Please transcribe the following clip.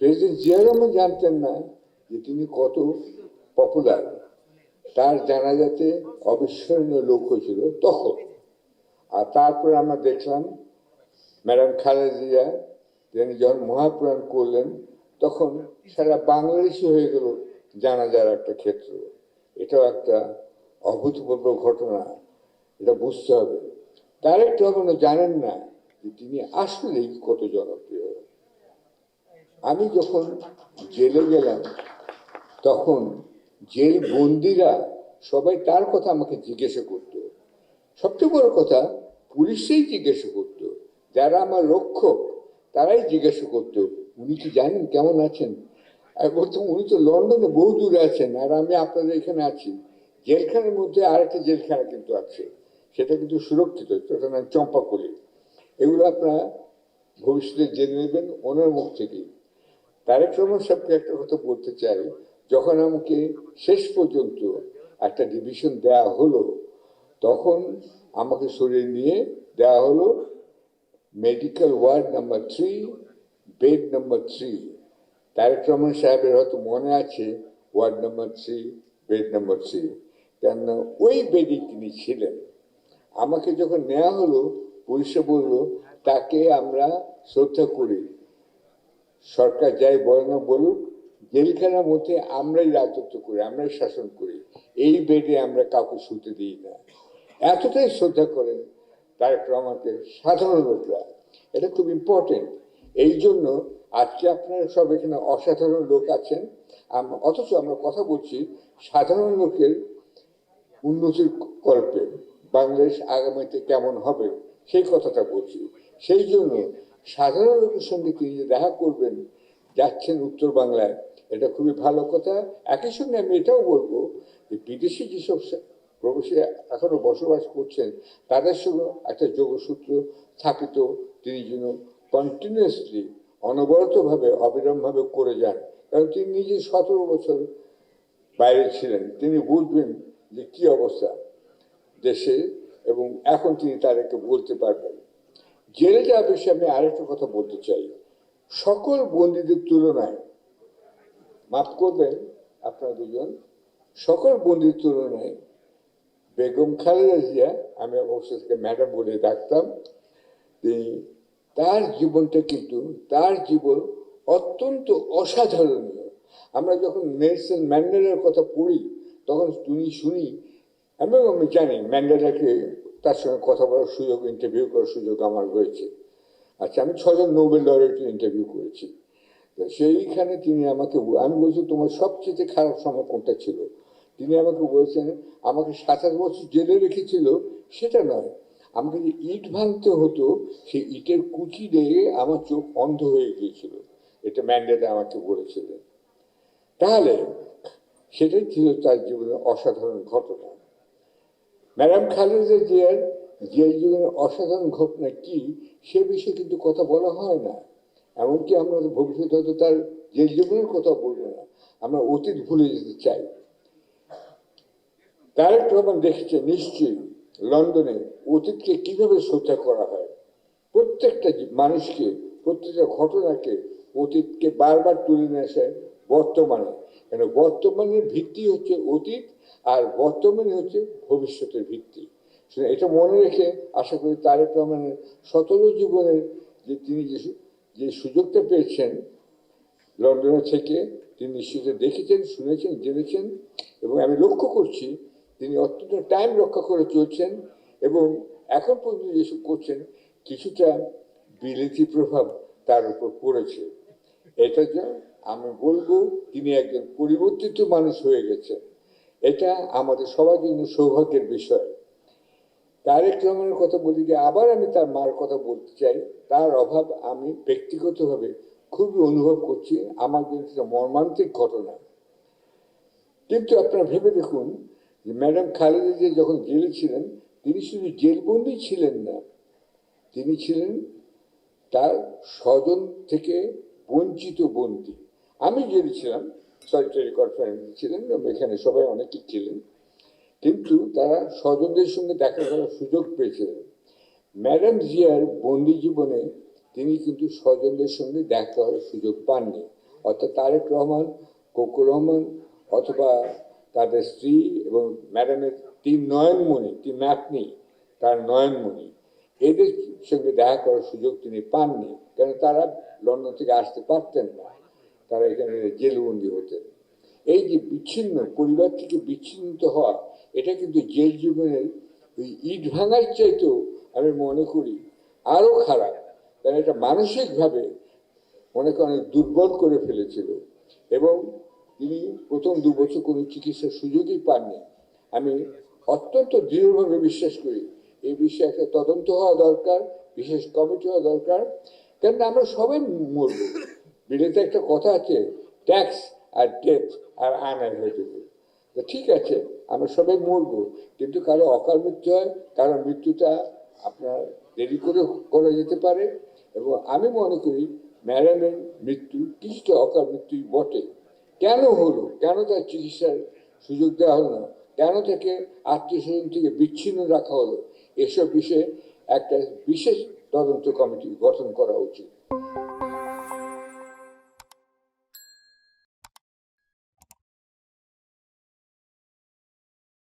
President Zia জানতেন না যে তিনি কত পপুলার তার জানাজাতে অবিস্মরণীয় লোক হয়েছিল তখন আর তারপরে আমরা দেখলাম ম্যাডাম খালেদা জিয়া তিনি যখন মহাপ্রাণ করলেন তখন সারা বাংলাদেশি হয়ে গেল জানাজার একটা ক্ষেত্র এটাও একটা অভূতপূর্ব ঘটনা এটা বুঝতে হবে তারেক রহমানও জানেন না যে তিনি আসলেই কত জনপ্রিয় আমি যখন জেলে গেলাম, তখন জেল বন্দিরা সবাই তার কথা আমাকে জিজ্ঞাসা করত। সবচেয়ে বড় কথা, পুলিশেই জিজ্ঞাসা করত। যারা আমার রক্ষক, তারাই জিজ্ঞাসা করত, উনি কি জানেন কেমন আছেন? আর উনি তো লন্ডনে বহু দূরে আছেন, আর আমি আপনাদের এখানে আছি। জেলখানার মধ্যে আরেকটা জেলখানা কিন্তু আছে। সেটা কিন্তু সুরক্ষিত নাম চম্পাকলি। এগুলো আপনারা ভবিষ্যতে জেনে নেবেন, ওনার মুখ থেকেই। তারেক রহমান সাহেবকে একটা কথা বলতে চাই। যখন আমাকে শেষ পর্যন্ত একটা ডিভিশন দেয়া হলো, তখন আমাকে সরিয়ে নিয়ে দেওয়া হলো medical ward number three bed number three Tarek Rahman সাহেবের হয়তো মনে আছে ward number three bed number three কেননা ওই বেডে তিনি ছিলেন। আমাকে যখন নেওয়া হলো, পুলিশে বলল, তাকে আমরা শ্রদ্ধা করি। সরকার যাই বলে না বলুক জেলখানার মধ্যে আমরাই রাজত্ব করি, আমরাই শাসন করি। এই বেডে আমরা কাউকে শুতে দিই না। এতটাই শ্রদ্ধা করেন তারেক রহমানকে সাধারণ লোকরা। এটা খুব ইম্পর্টেন্ট এই জন্য আজকে আপনারা সব এখানে অসাধারণ লোক আছেন। অথচ আমরা কথা বলছি সাধারণ লোকের উন্নতির কল্পে। বাংলাদেশ আগামীতে কেমন হবে সেই কথাটা বলছি। সেই জন্য সাধারণ লোকের সঙ্গে তিনি যে দেখা করবেন, যাচ্ছেন উত্তর বাংলায়। এটা খুবই ভালো কথা। একই সঙ্গে আমি এটাও বলব যে বিদেশি যেসব প্রবাসী এখনও বসবাস করছেন, তাদের সঙ্গে একটা যোগসূত্র স্থাপিত। তিনি যেন কন্টিনিউয়াসলি অনবরতভাবে অবিরামভাবে করে যান। কারণ তিনি নিজে সতেরো বছর বাইরে ছিলেন। তিনি বুঝবেন যে কি অবস্থা দেশে এবং এখন তিনি তাদেরকে বলতে পারবেন। জেলে যাওয়ার বিষয়ে আমি আরেকটা কথা বলতে চাই। সকল বন্দীদের তুলনায়, মাফ করবেন আপনারা দুজন, সকল বন্দীর তুলনায় বেগম খালেদা জিয়া, আমি অবশ্য থেকে ম্যাডাম বলে ডাকতাম, তিনি তার জীবনটা কিন্তু, তার জীবন অত্যন্ত অসাধারণীয়। আমরা যখন নেলসন ম্যান্ডেলার কথা পড়ি, তখন তুমি শুনি, এবং আমি জানি ম্যান্ডেলাকে তার সঙ্গে কথা বলার সুযোগ ইন্টারভিউ করার সুযোগ আমার হয়েছে। আচ্ছা আমি ছজন নোবেল লরেটের ইন্টারভিউ করেছি। সেইখানে তিনি আমাকে আমি বলছি, তোমার সবচেয়ে খারাপ সময় কোনটা ছিল? তিনি আমাকে বলছেন, আমাকে সাতাশ বছর জেলে রেখেছিল, সেটা নয়। আমাকে যে ইট ভাঙতে হতো, সেই ইটের কুচি লেগে আমার চোখ অন্ধ হয়ে গিয়েছিল। এটা ম্যান্ডেলা আমাকে বলেছিলেন। তাহলে, সেটাই ছিল তার জীবনের অসাধারণ ঘটনা। ম্যাডাম খালেদা জিয়ার যে জীবনের অসাধারণ ঘটনা কি সে বিষয়ে কিন্তু কথা বলা হয় না। এমনকি আমরা ভবিষ্যতে হয়তো তার যে জীবনের কথা বলব না। আমরা অতীত ভুলে যেতে চাই। তারেক রহমান দেখেছে নিশ্চয়ই লন্ডনে অতীতকে কীভাবে শ্রদ্ধা করা হয়। প্রত্যেকটা মানুষকে, প্রত্যেকটা ঘটনাকে অতীতকে বারবার তুলে নিয়ে আসে বর্তমানে। কেন বর্তমানের ভিত্তি হচ্ছে অতীত আর বর্তমানে হচ্ছে ভবিষ্যতের ভিত্তি। এটা মনে রেখে আশা করি তারেক রহমানের সতেরো জীবনের যে তিনি যে যে সুযোগটা পেয়েছেন লন্ডনে থেকে, তিনি নিশ্চিত দেখেছেন, শুনেছেন, জেনেছেন এবং আমি লক্ষ্য করছি তিনি অত্যন্ত টাইম রক্ষা করে চলছেন এবং এখন পর্যন্ত যেসব করছেন, কিছুটা বিলেতি প্রভাব তার উপর পড়েছে। এটা যে আমি বলব, তিনি একজন পরিবর্তিত মানুষ হয়ে গেছেন। এটা আমাদের সবার জন্য সৌভাগ্যের বিষয়। তারেক রহমানের কথা বলি যে, আবার আমি তার মার কথা বলতে চাই। তার অভাব আমি ব্যক্তিগতভাবে খুবই অনুভব করছি। জন্য সেটা মর্মান্তিক ঘটনা। কিন্তু আপনারা ভেবে দেখুন যে, ম্যাডাম খালেদা জিয়া যখন জেলে ছিলেন, তিনি শুধু জেলবন্দি ছিলেন না, তিনি ছিলেন তার স্বজন থেকে বঞ্চিত বন্দী। আমি জেলে ছিলাম সরকারি কনফারেন্স ছিলেন এখানে সবাই অনেকেই ছিলেন। কিন্তু তারা স্বজনদের সঙ্গে দেখা করার সুযোগ পেয়েছিলেন। ম্যাডাম জিয়ার বন্দি জীবনে তিনি কিন্তু স্বজনদের সঙ্গে দেখা করার সুযোগ পাননি। অর্থাৎ তারেক রহমান কোকুর রহমান, অথবা তাদের স্ত্রী এবং ম্যাডামের তিন নয়নমণি, তিন নাতনি, তার নয়নমণি, এদের সঙ্গে দেখা করার সুযোগ তিনি পাননি। কেন তারা লন্ডন থেকে আসতে পারতেন না। তারা এখানে জেলবন্দি হতেন এই যে বিচ্ছিন্ন, পরিবার থেকে বিচ্ছিন্ন হওয়া, এটা কিন্তু জেল জীবনের ওই ইট ভাঙার চাইতেও আমি মনে করি আরও খারাপ। কারণ এটা মানসিকভাবে অনেকে, অনেক দুর্বল করে ফেলেছিল। এবং তিনি প্রথম দু বছর কোনো চিকিৎসার সুযোগই পাননি। আমি অত্যন্ত দৃঢ়ভাবে বিশ্বাস করি এই বিষয়ে একটা তদন্ত হওয়া দরকার, বিশেষ কমিটি হওয়া দরকার। কেননা আমরা সবাই মরব। বিলেতে একটা কথা আছে ট্যাক্স আর ডেথ আর আনএভয়েডেবল তো ঠিক আছে, আমরা সবাই মরবো, কিন্তু কারও অকাল মৃত্যু হয় কারও মৃত্যুটা আপনার দেরি করে করা যেতে পারে। এবং আমি মনে করি ম্যাডামের মৃত্যু কিছুটা অকাল মৃত্যুই বটে? কেন হলো? কেন তার চিকিৎসার সুযোগ দেওয়া হলো না? কেন তাকে আত্মীয় স্বজন থেকে বিচ্ছিন্ন রাখা হলো? এসব বিষয়ে একটা বিশেষ তদন্ত কমিটি গঠন করা উচিত।